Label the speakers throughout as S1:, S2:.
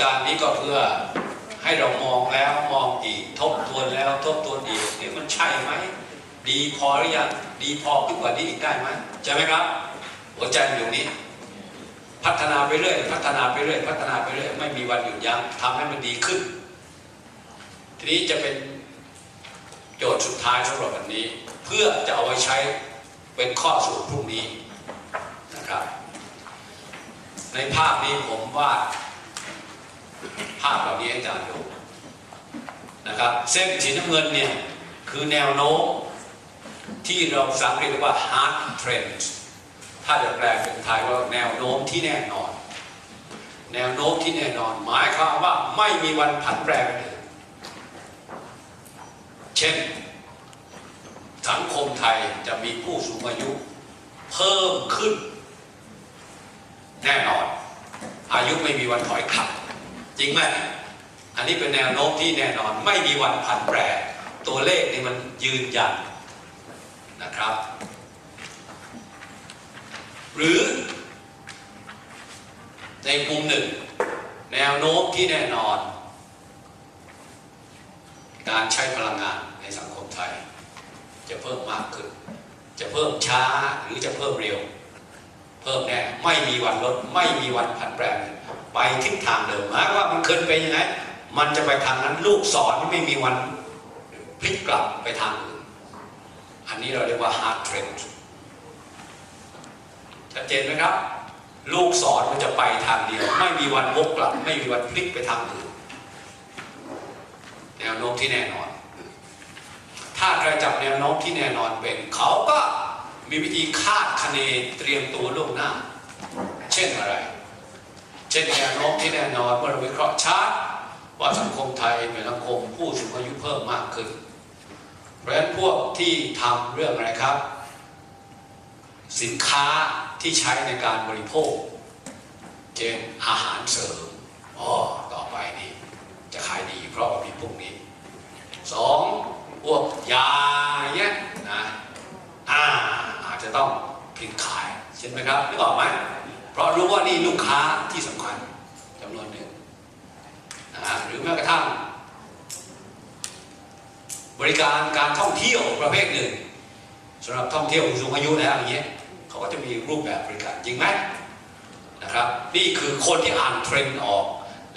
S1: การนี้ก็เพื่อให้เรามองแล้วมองอีก ทบทวนแล้วทบทวนอีกนี่มันใช่ไหมดีพอหรือยังดีพอขึ้นกว่านี้อีกได้ไหมใช่ไหมครับหัวใจอยู่นี้ พัฒนาไปเรื่อยพัฒนาไปเรื่อยพัฒนาไปเรื่อยไม่มีวันหยุดยั้งทำให้มันดีขึ้น ทีนี้จะเป็นโจทย์สุดท้ายสำหรับวันนี้ เพื่อจะเอาไว้ใช้เป็นข้อสรุปพรุ่งนี้นะครับ ในภาพนี้ผมวาด ภาพเหล่านี้ให้อาจารย์ดูนะครับเส้นสีน้ำเงินเนี่ยคือแนวโน้มที่เราสังเกตว่า hard trend ถ้าจะแปลเป็นไทยว่าแนวโน้มที่แน่นอน แนวโน้มที่แน่นอน หมายความว่าไม่มีวันผันแปรไปเลยเช่น สังคมไทยจะมีผู้สูงอายุ เพิ่มขึ้น แน่นอน อายุไม่มีวันถอยกลับ จริงไหมอันนี้เป็นแนวโน้มที่แน่นอนไม่มีวันผันแปรตัวเลขนี่มันยืนยันนะครับ หรือในมุมหนึ่ง แนวโน้มที่แน่นอน การใช้พลังงานในสังคมไทย จะเพิ่มมากขึ้น จะเพิ่มช้าหรือจะเพิ่มเร็ว เพิ่มแน่ไม่มีวันลดไม่มีวันผันแปร ไปทิศทางเดิมหมายว่ามันเคยเป็นยังไง มันจะไปทางนั้นลูกศรไม่มีวันพลิกกลับไปทางอื่นอันนี้เราเรียกว่า hard trend ชัดเจนไหมครับ ลูกศรมันจะไปทางเดียว ไม่มีวันวกกลับ ไม่มีวันพลิกไปทางอื่นแนวโน้มที่แน่นอน ถ้าใครจับแนวโน้มที่แน่นอนเป็น เขาก็มีวิธีคาดคะเนเตรียมตัวล่วงหน้า เช่นอะไร เช่นแนวโน้มที่แน่นอนเมื่อเราวิเคราะห์ชาร์ตว่าสังคมไทยเป็นสังคมผู้สูงอายุเพิ่มมากขึ้น เพราะฉะนั้นพวกที่ทำเรื่องอะไรครับ สินค้าที่ใช้ในการบริโภค เช่นอาหารเสริมอ๋อต่อไปนี่จะขายดีเพราะว่ามีพวกนี้สองพวกยาเนี้ยนะอ่าอาจจะต้องผลิตขายใช่ไหมครับนึกออกไหมเพราะรู้ว่านี่ลูกค้าที่สำคัญจำนวนหนึ่งนะหรือแม้กระทั่ง บริการการท่องเที่ยวประเภทหนึ่งสำหรับท่องเที่ยวผู้สูงอายุแล้วอย่างเงี้ยเขาก็จะมีรูปแบบบริการจริงไหมนะครับ นี่คือคนที่อ่านเทรนด์ออก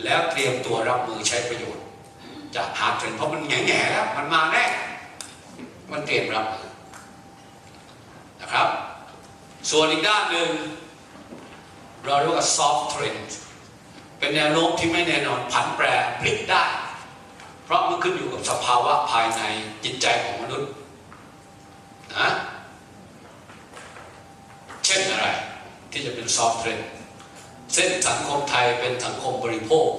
S1: แล้วเตรียมตัวรับมือใช้ประโยชน์ จากหาเทรนด์เพราะมันแง่ๆแล้วมันมาแน่มันเตรียมรับมือนะครับ ส่วนอีกด้านหนึ่งเราเรียกว่า soft trend เป็นแนวโน้มที่ไม่แน่นอนผันแปรพลิกได้ เพราะมันขึ้นอยู่กับสภาวะภายในจิตใจของมนุษย์นะเช่นอะไรที่จะเป็น soft trend เส้นสังคมไทยเป็นสังคมบริโภค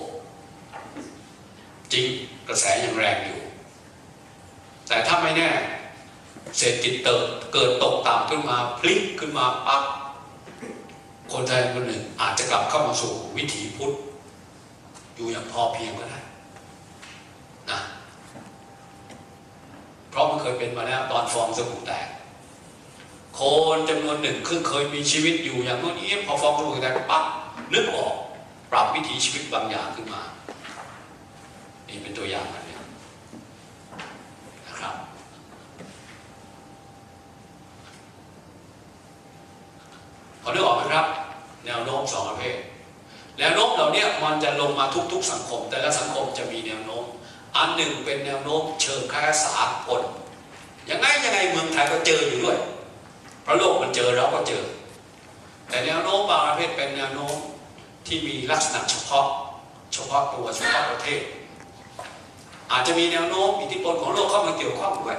S1: จริงกระแสยังแรงอยู่ แต่ถ้าไม่แน่เศรษฐกิจเติบเกิดตกต่ำขึ้นมาพลิกขึ้นมาปั๊บคนไทยคนหนึ่งอาจจะกลับเข้ามาสู่วิถีพุทธ อยู่อย่างพอเพียงก็ได้นะเพราะมันเคยเป็นมาแล้วตอนฟองสบู่แตกคนจำนวนหนึ่งคือเคยมีชีวิตอยู่อย่างโน้นนี้พอฟองสบู่แตกปั๊บนึกออก ปรับวิถีชีวิตบางอย่างขึ้นมา นี่เป็นตัวอย่างอันหนึงนะครับพอนึกออกไหมครับ แนวโน้มสองประเภท แนวโน้มเหล่านี้มันจะลงมาทุกๆสังคม แต่ละสังคมจะมีแนวโน้ม อันหนึ่งเป็นแนวโน้มเชิงคล้ายสากลยังไงยังไงเมืองไทยก็เจออยู่ด้วยเพราะโลกมันเจอเราก็เจอ แต่แนวโน้มบางประเภทเป็นแนวโน้มที่มีลักษณะเฉพาะ เฉพาะตัวเฉพาะประเทศ อาจจะมีแนวโน้มอิทธิพลของโลกเข้ามาเกี่ยวข้องด้วย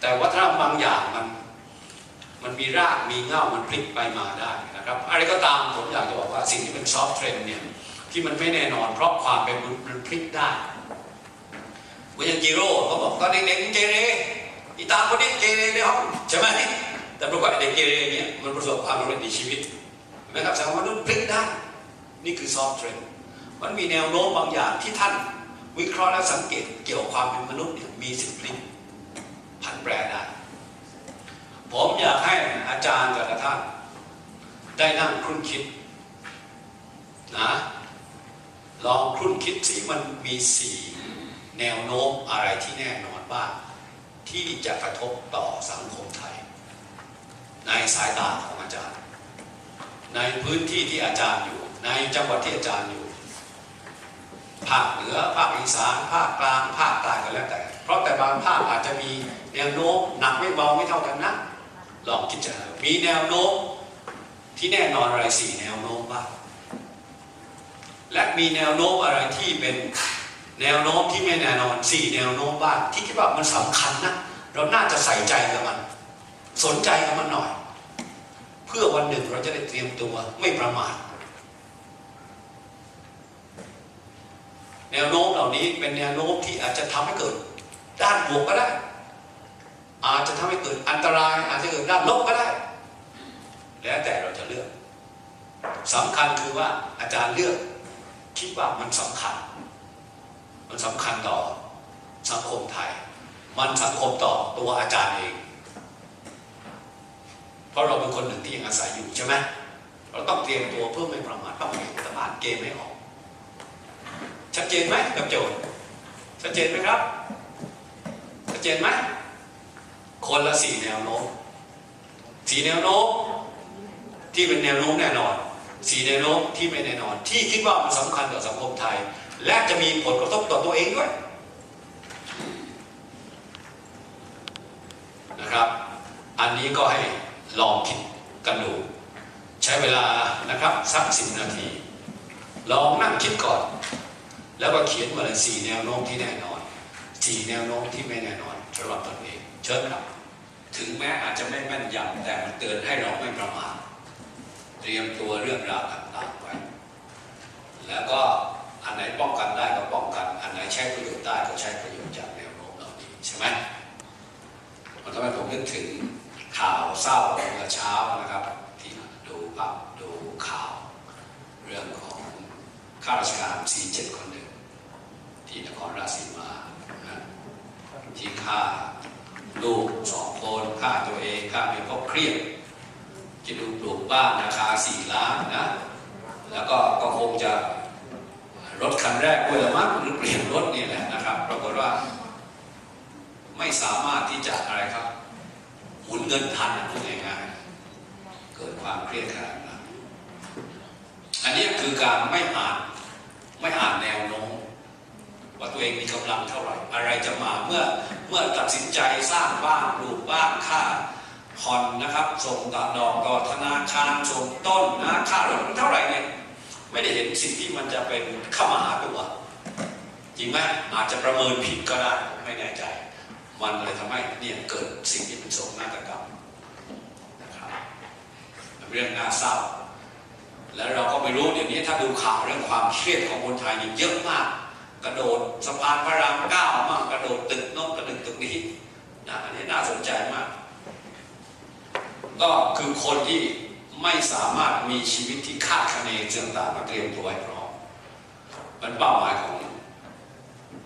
S1: แต่วัฒนธรรมบางอย่างมัน มันมีรากมีเง่ามันพลิกไปมาได้นะครับอะไรก็ตามผมอยากจะบอกว่าสิ่งที่เป็นซอฟต์เทรนด์เนี่ยที่มันไม่แน่นอนเพราะความเป็นมนุษย์มันพลิกได้เหมือนอย่างจีโร่เขาบอกตอนเด็กๆเกเรอีตาคนนี้เกเรในห้องใช่ไหมแต่ปรากฏเด็กเกเรเนี่ยมันประสบความสำเร็จในชีวิตนไหมครับแสดงว่ามนุษย์พลิกได้นี่คือซอฟต์เทรนด์มันมีแนวโน้มบางอย่างที่ท่านวิเคราะห์และสังเกตเกี่ยวกับความเป็นมนุษย์เนี่ยมีสิทธิ์พลิกผันแปรได้ ผมอยากให้อาจารย์กับท่าน ได้นั่งครุ่นคิดนะลองครุ่นคิดสิมันมีสี่แนวโน้มอะไรที่แน่นอนบ้างที่จะกระทบต่อสังคมไทย ในสายตาของอาจารย์ ในพื้นที่ที่อาจารย์อยู่ ในจังหวัดที่อาจารย์อยู่ภาคเหนือภาคอีสานภาคกลางภาคใต้ก็แล้วแต่ เพราะแต่บางภาคอาจจะมีแนวโน้มหนักไม่เบาไม่เท่ากันนะ ลองคิดจะมีแนวโน้มที่แน่นอนอะไรสี่แนวโน้มบ้างและมีแนวโน้มอะไรที่เป็นแนวโน้มที่ไม่แน่นอนสี่แนวโน้มบ้างที่คิดว่ามันสำคัญนะเราน่าจะใส่ใจกับมัน สนใจกับมันหน่อย เพื่อวันหนึ่งเราจะได้เตรียมตัวไม่ประมาทแนวโน้มเหล่านี้เป็นแนวโน้มที่อาจจะทำให้เกิด ด้านบวกก็ได้ อาจจะทำให้เกิดอันตราย อาจจะเกิดด้านลบก็ได้ แล้วแต่เราจะเลือกสำคัญคือว่าอาจารย์เลือก คิดว่ามันสำคัญ มันสำคัญต่อสังคมไทย มันสังคมต่อตัวอาจารย์เอง เพราะเราเป็นคนหนึ่งที่ยังอาศัยอยู่ใช่ไหมเราต้องเตรียมตัวเพื่อไม่ประมาทต้องไม่ตะบานเกมไม่ออก ชัดเจนไหมกับโจทย์ชัดเจนไหมครับชัดเจนไหม คนละสี่แนวโน้มสี่แนวโน้มที่เป็นแนวโน้มแน่นอน สี่แนวโน้มที่ไม่แน่นอน ที่คิดว่ามันสำคัญต่อสังคมไทย และจะมีผลกระทบต่อตัวเองด้วยนะครับ อันนี้ก็ให้ลองคิดกันดู ใช้เวลานะครับสักสิบนาที ลองนั่งคิดก่อน แล้วก็เขียนมาเลยสี่แนวโน้มที่แน่นอนสี่แนวโน้มที่ไม่แน่นอนสำหรับตนเองเชิญครับ ถึงแม้อาจจะไม่แม่นยำแต่มันเตือนให้เราไม่ประมาทเตรียมตัวเรื่องราวต่างๆไว้ แล้วก็อันไหนป้องกันได้ก็ป้องกัน อันไหนใช้ประโยชน์ได้ก็ใช้ประโยชน์จากแนวโน้มเหล่านี้ใช่ไหมมันทำให้ผมนึกถึงข่าวเศร้าเมื่อเช้านะครับที่ดูภาพดูข่าว เรื่องของข้าราชการสีเจ็ดคนหนึ่งที่นครราชสีมานะที่ฆ่า ลูกสองคนฆ่าตัวเองฆ่าเมียเพราะเครียดจะดูปลูกบ้านราคาสี่ล้านนะ แล้วก็ก็คงจะรถคันแรกด้วยละมั้งหรือเปลี่ยนรถนี่แหละนะครับ ปรากฏว่า ไม่สามารถที่จะอะไรครับหมุนเงินทันพูดง่ายๆเกิดความเครียดขนาดนั้นอันนี้คือการไม่อ่านไม่อ่านแนวโน้ม ว่าตัวเองมีกำลังเท่าไหร่ อะไรจะมาเมื่อเมื่อตัดสินใจสร้างบ้านปลูกบ้านค่าผ่อนนะครับ ส่งต่อดอกต่อธนาคารส่งต้นนะค่ารถมันเท่าไหร่เนี่ยไม่ได้เห็นสิ่งที่มันจะเป็นเข้ามาหาตัวจริงไหมอาจจะประเมินผิดก็ได้ไม่แน่ใจ มันเลยทำให้เนี่ยเกิดสิ่งที่เป็นโศกนาฏกรรมนะครับเรื่องน่าเศร้าแล้วเราก็ไม่รู้เดี๋ยวนี้ถ้าดูข่าวเรื่องความเครียดของคนไทยนี่เยอะมาก กระโดดสะพานพระรามเก้ามั่งกระโดดตึกน้นกระดึกตึกนี้นะอันนี้น่าสนใจมาก ก็คือคนที่ไม่สามารถมีชีวิตที่คาดคะเนเรื่องต่างมาเตรียมตัวให้พร้อมมันเป้าหมายของ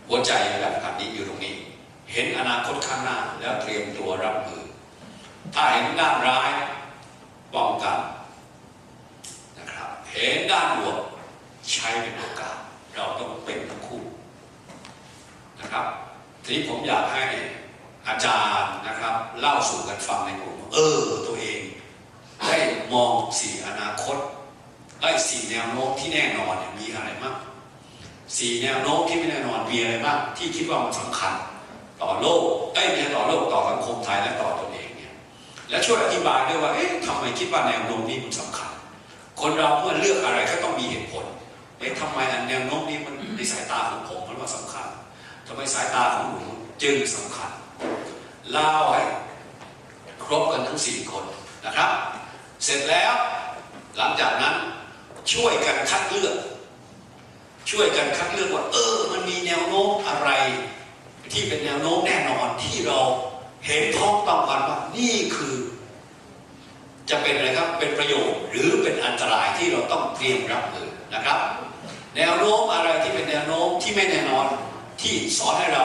S1: หัวใจแบบขันนี้อยู่ตรงนี้ เห็นอนาคตข้างหน้าแล้วเตรียมตัวรับมือ ถ้าเห็นด้านร้ายป้องกันนะครับ เห็นด้านบวกใช้เป็นโอกาส เราต้องเป็น นะครับ ทีนี้ผมอยากให้อาจารย์นะครับ เล่าสู่กันฟังในกลุ่มเออตัวเอง ได้มองสี่อนาคตไอ้สี่แนวโน้มที่แน่นอนเนี่ยมีอะไรบ้างสี่แนวโน้มที่ไม่แน่นอนมีอะไรบ้างที่คิดว่ามันสำคัญต่อโลกไอ้ยไม่ใช่ต่อโลกต่อสังคมไทยและต่อตนเองเนี่ยและช่วยอธิบายด้วยว่าเอ๊ะทำไมคิดว่าแนวโน้มนี้มันสำคัญ คนเราเมื่อเลือกอะไรก็ต้องมีเหตุผลเอ๊ะทำไมอันแนวโน้มนี้มันในสายตาของผมมันว่าสำคัญ ทำไมสายตาของหนูจึงสำคัญ เล่าให้ครบกันทั้งสี่คนนะครับ เสร็จแล้วหลังจากนั้นช่วยกันคัดเลือก ช่วยกันคัดเลือกว่า เออ มันมีแนวโน้มอะไร ที่เป็นแนวโน้มแน่นอนที่เราเห็นพ้องต้องกันว่านี่คือ จะเป็นอะไรครับเป็นประโยชน์หรือเป็นอันตรายที่เราต้องเตรียมรับมือนะครับ แนวโน้มอะไรที่เป็นแนวโน้มที่ไม่แน่นอน ที่สอนให้เรา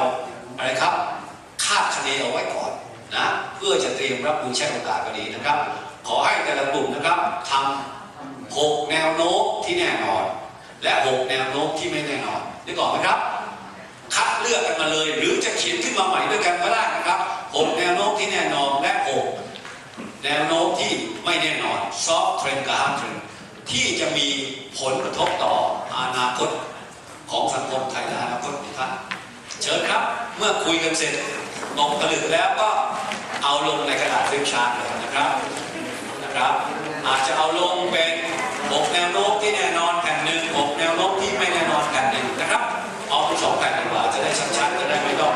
S1: อะไรครับคาดคะเนเอาไว้ก่อนนะเพื่อจะเตรียมรับมือใช้โอกาสก็ดีนะครับ ขอให้แต่ละกลุ่มนะครับทำหกแนวโน้มที่แน่นอน และหกแนวโน้มที่ไม่แน่นอนนึกออกไหมครับ คัดเลือกกันมาเลย หรือจะเขียนขึ้นมาใหม่ด้วยกันก็ได้นะครับหกแนวโน้มที่แน่นอนและหกแนวโน้มที่ไม่แน่นอนซอฟต์เทรนกับฮาร์ดเทรนที่จะมีผลกระทบต่ออนาคต ของสังคมไทยและอนาคตของท่านเชิญครับเมื่อคุยกันเสร็จตกผลึกแล้วก็เอาลงในกระดาษฟลิปชาร์ตเลยนะครับนะครับอาจจะเอาลงเป็นหกแนวโน้มที่แน่นอนแผ่นหนึ่งหกแนวโน้มที่ไม่แน่นอนแผ่นหนึ่งนะครับ เอาเป็นสองแผ่นดีกว่าจะได้ชัดๆจะได้ไม่ต้อง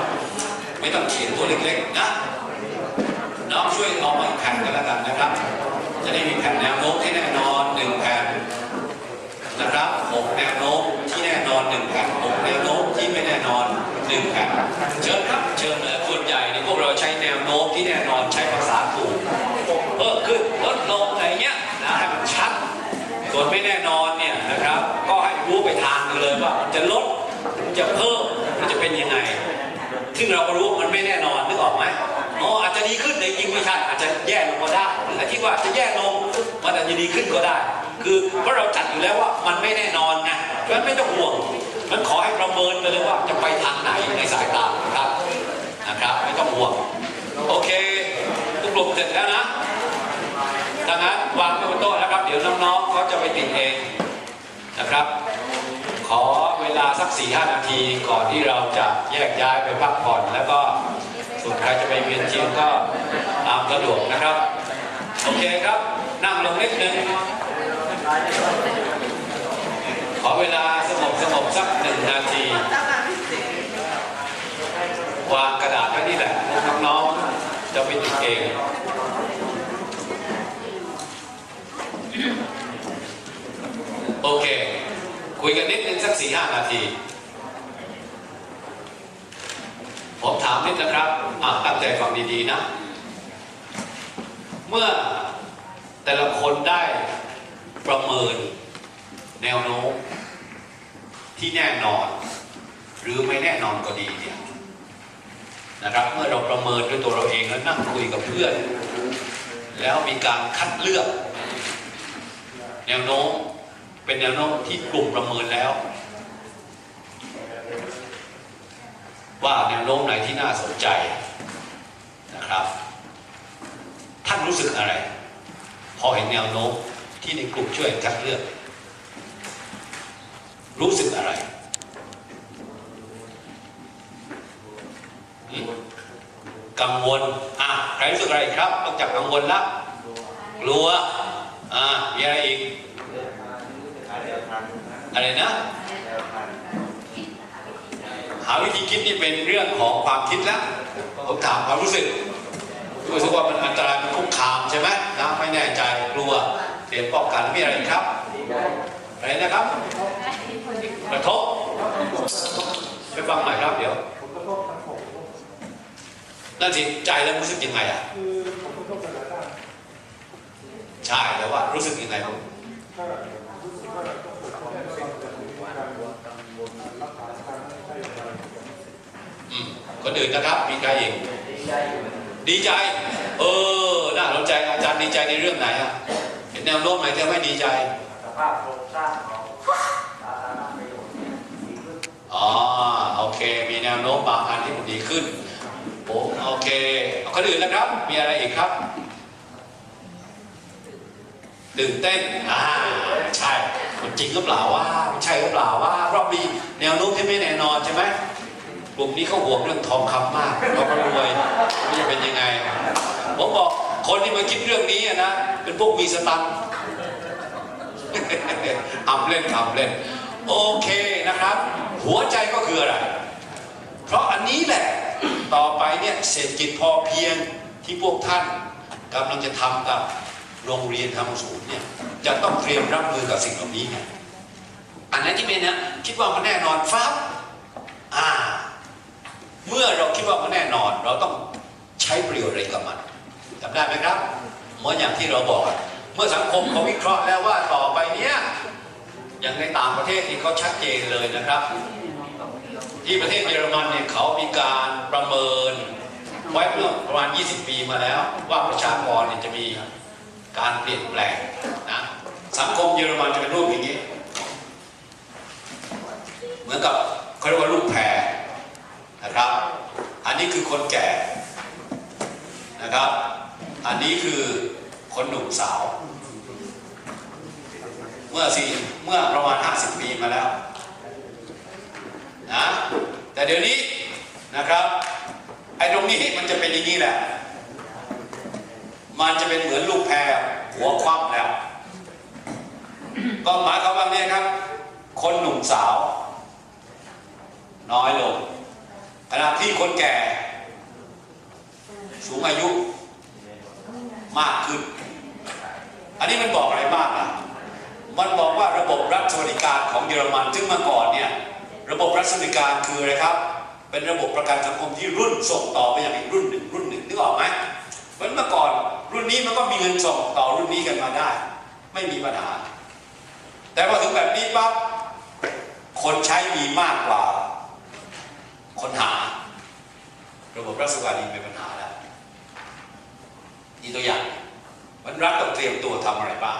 S1: ไม่ต้องเขียนตัวเล็กๆนะน้องช่วยเอามาอีกแผ่นกันแล้วกันนะครับ จะได้มีแผ่นแนวโน้มที่แน่นอนหนึ่งแผ่นนะครับหกแนวโน้มที่แน่นอนหนึ่งแผ่นหกแนวโน้มที่ไม่แน่นอ นึ่งแผ่นเชิญครับเชิญเลยส่วนใหญ่เนี่ยพวกเราใช้แนวโน้มที่แน่นอนใช้ภาษาถูกเพิ่มขึ้นลดลงอะไรเงี้ยนะให้มันชัดส่วนไม่แน่นอนเนี่ยนะครับ ก็ให้รู้ไปทางหนึ่งเลยว่ามันจะลดมันจะเพิ่มมันจะเป็นยังไงซึ่งเราก็รู้ว่ามันไม่แน่นอนนึกออกไหมอ๋ออาจจะดีขึ้นแต่จริงไม่ใช่อาจจะแย่ลงก็ได้หรือที่ว่าจะแย่ลงมันอาจจะดีขึ้นก็ได้ คือเพราะเราจัดอยู่แล้วว่ามันไม่แน่นอนไงเพราะฉะนั้นไม่ต้องห่วง มันขอให้ประเมินไปเลยว่าจะไปทางไหนในสายตาครับนะครับ ไม่ต้องห่วง โอเค ทุกกลุ่มเสร็จแล้วนะดังนั้นวางไว้บนโต๊ะนะครับ เดี๋ยวน้องๆเขาจะไปติดเองนะครับ ขอเวลาสัก4ี่ห้านาทีก่อนที่เราจะแยกย้ายไปพักผ่อน แล้วก็ส่วนใครจะไปเวียนเทียนก็ตามสะดวกนะครับ โอเคครับ นั่งลงนิดนึง ขอเวลาสงบสงบสักห นาที วางกระดาษไว้นี่แหละน้องๆจะไปติดเองโอเค คุยกันนิดนึงสักสี่ห้านาที ผมถามนิดนะครับอะตั้งใจฟังดีๆนะ เมื่อแต่ละคนได้ประเมินแนวโน้ม ที่แน่นอน หรือไม่แน่นอนก็ดีเนี่ยนะครับเมื่อเราประเมินด้วยตัวเราเองแล้วนั่งคุยกับเพื่อน แล้วมีการคัดเลือก แนวโน้มเป็นแนวโน้มที่กลุ่มประเมินแล้ว ว่าแนวโน้มไหนที่น่าสนใจนะครับ ท่านรู้สึกอะไร พอเห็นแนวโน้มที่ในกลุ่มช่วยคัดเลือก รู้สึกอะไรกังวลอะใครรู้สึกอะไรครับนอกจากกังวลละกลัวอ่ามีอะไรอีกอะไรนะหาวิธีคิดนี่เป็นเรื่องของความคิดแล้วผมถามความรู้สึกรู้สึกว่ามันอันตรายมันคุกคามใช่ไหมนะไม่แน่ใจกลัวเตรียมป้องกันมีอะไรอีกครับอะไรนะครับ กระทบไปฟังใหม่ครับเดี๋ยวนั่นสิใจแล้วรู้สึกยังไงอะใช่แต่ว่ารู้สึกยังไงครับ
S2: ถ้ารู้สึกว่าต้องปกป้องในสิ่งที่มีการรักษาการไม่ใช่อย่างไร
S1: อืมคนอื่นนะครับมีใครอีกดีใจ เออน่าสนใจอาจารย์ดีใจในเรื่องไหนอะเห็นแนวโน้มไหนที่ทำให้ดีใจ
S3: สภาพ อ๋
S1: อโอเค มีแนวโน้มบางอันที่มันดีขึ้นโอ้โอเคเอาคนอื่นนะครับ มีอะไรอีกครับ ตื่นเต้นอ่าใช่มันจริงหรือเปล่าว่ามันใช่หรือเปล่าว่าเพราะมีแนวโน้มที่ไม่แน่นอนใช่ไหมกลุ่มนี้เขาห่วงเรื่องทองคำมากเราก็รวยมันจะเป็นยังไงผมบอกคนที่มาคิดเรื่องนี้นะเป็นพวกมีสตังค์อำเล่นอำเล่น โอเคนะครับ หัวใจก็คืออะไร เพราะอันนี้แหละต่อไปเนี่ยเศรษฐกิจพอเพียงที่พวกท่านกำลังจะทำกับโรงเรียนทำศูนย์เนี่ยจะต้องเตรียมรับมือกับสิ่งเหล่านี้ไงอันไหนที่เป็นนะคิดว่ามันแน่นอนฟ้าบอ่า เมื่อเราคิดว่ามันแน่นอน เราต้องใช้ประโยชน์อะไรกับมันจำได้ไหมครับเหมือนอย่างที่เราบอก เมื่อสังคมเขาวิเคราะห์แล้วว่าต่อไปเนี้ย อย่างในต่างประเทศนี่เขาชัดเจนเลยนะครับ ที่ประเทศเยอรมันเนี่ยเขามีการประเมินไว้เมื่อประมาณ 20 ปีมาแล้ว ว่าประชากรเนี่ยจะมีการเปลี่ยนแปลงนะสังคมเยอรมันจะเป็นรูปอย่างนี้ เหมือนกับเขาเรียกว่าลูกแพรนะครับ อันนี้คือคนแก่นะครับ อันนี้คือคนหนุ่มสาว มื่อสี่เมื่อประมาณ 50 ปีมาแล้วนะแต่เดี๋ยวนี้นะครับไอ้ตรงนี้มันจะเป็นอย่างนี้แหละ มันจะเป็นเหมือนลูกแพรหัวคว่ำแล้ว ก็หมายความว่าเนี่ยครับ คนหนุ่มสาว น้อยลงขณะที่คนแก่ สูงอายุมากขึ้น อันนี้มันบอกอะไรบ้างอะ มันบอกว่าระบบรัฐสวัสดิการของเยอรมันซึ่งเมื่อก่อนเนี่ยระบบรัฐสวัสดิการคืออะไรครับ เป็นระบบประกันสังคมที่รุ่นส่งต่อไปอย่างอีกรุ่นหนึ่งรุ่นหนึ่งนึกออกไหมเหมือนเมื่อก่อนรุ่นนี้มันก็มีเงินส่งต่อรุ่นนี้กันมาได้ ไม่มีปัญหา แต่พอถึงแบบนี้ปั๊บคนใช้มีมากกว่า คนหา ระบบรัฐสวัสดิการเป็นปัญหาแล้วนี่ตัวอย่างมันรัฐต้องเตรียมตัวทำอะไรบ้าง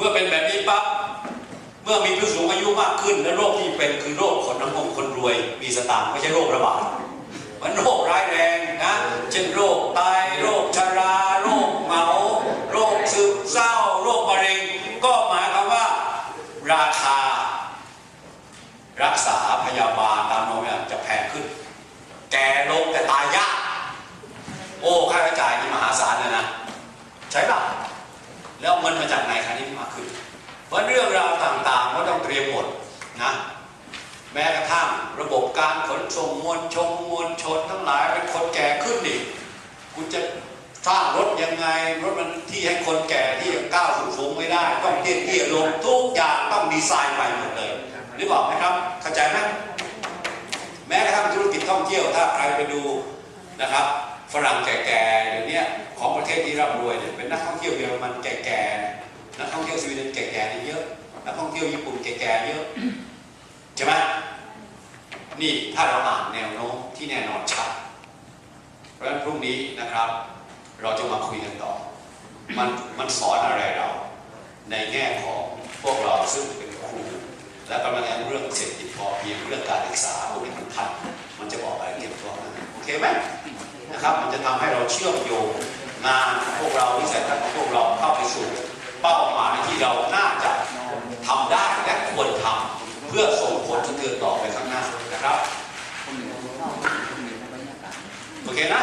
S1: มื่อเป็นแบบนี้ปั๊บเมื่อมีผู้สูงอายุมากขึ้น และโรคที่เป็นคือโรคคนน้ำมคนรวย มีสตางค์ไม่ใช่โรคระบาดมันโรคร้ายแรงนะเช่นโรคไตโรคชรา โรคเหมาโรคซึมเศร้า โรคมะเร็ง ก็หมายความว่า ราคา รักษาพยาบาลตามโน้นเนี่ยจะแพงขึ้น แก่ลงแต่ตายยาก โอ้ค่าใช้จ่ายนี่มหาศาลเลยนะ ใช่ป่ะแล้วเงินมาจากไหนคะนี่ เพราะเรื่องราวต่างๆก็ต้องเตรียมหมดนะแม้กระทั่งระบบการขนส่งมวลชงมวลชนทั้งหลายเป็นคนแก่ขึ้นนี่คุณจะสร้างรถยังไงรถมันที่ให้คนแก่ที่ก้าวสูงไม่ได้ ต้องเตี้ยเตี้ยลงทุกอย่างต้องดีไซน์ใหม่หมดเลยนึกออกไหมครับเข้าใจไหมแม้กระทั่งธุรกิจท่องเที่ยวถ้าใครไปดูนะครับฝรั่งแก่ๆเดี๋ยวนี้ของประเทศที่ร่ำรวยเนี่ยเป็นนักท่องเที่ยวเยอรมันแก่ๆ นักท่องเที่ยวสวีเดนแก่ๆนี่เยอะนักท่องเที่ยวญี่ปุ่นแก่ๆเยอะใช่ไหมนี่ถ้าเราอ่านแนวโน้มที่แน่นอนชัดเพราะฉะนั้นพรุ่งนี้นะครับ เราจะมาคุยกันต่อ มันมันสอนอะไรเรา ในแง่ของพวกเราซึ่งเป็นครูและกำลังเรียนเรื่องเศรษฐกิจพอเพียงเรื่องการศึกษาพวกนี้ทุกท่านมันจะบอกอะไรเกี่ยวกับนั้นโอเคไหมนะครับ มันจะทำให้เราเชื่อมโยงงานของพวกเราวิสัยทัศน์ของพวกเราเข้าไปสู่ เป้าหมายที่เราน่าจะทำได้และควรทำเพื่อส่งผลสะเกิดต่อไปข้างหน้านะครับโอเคนะ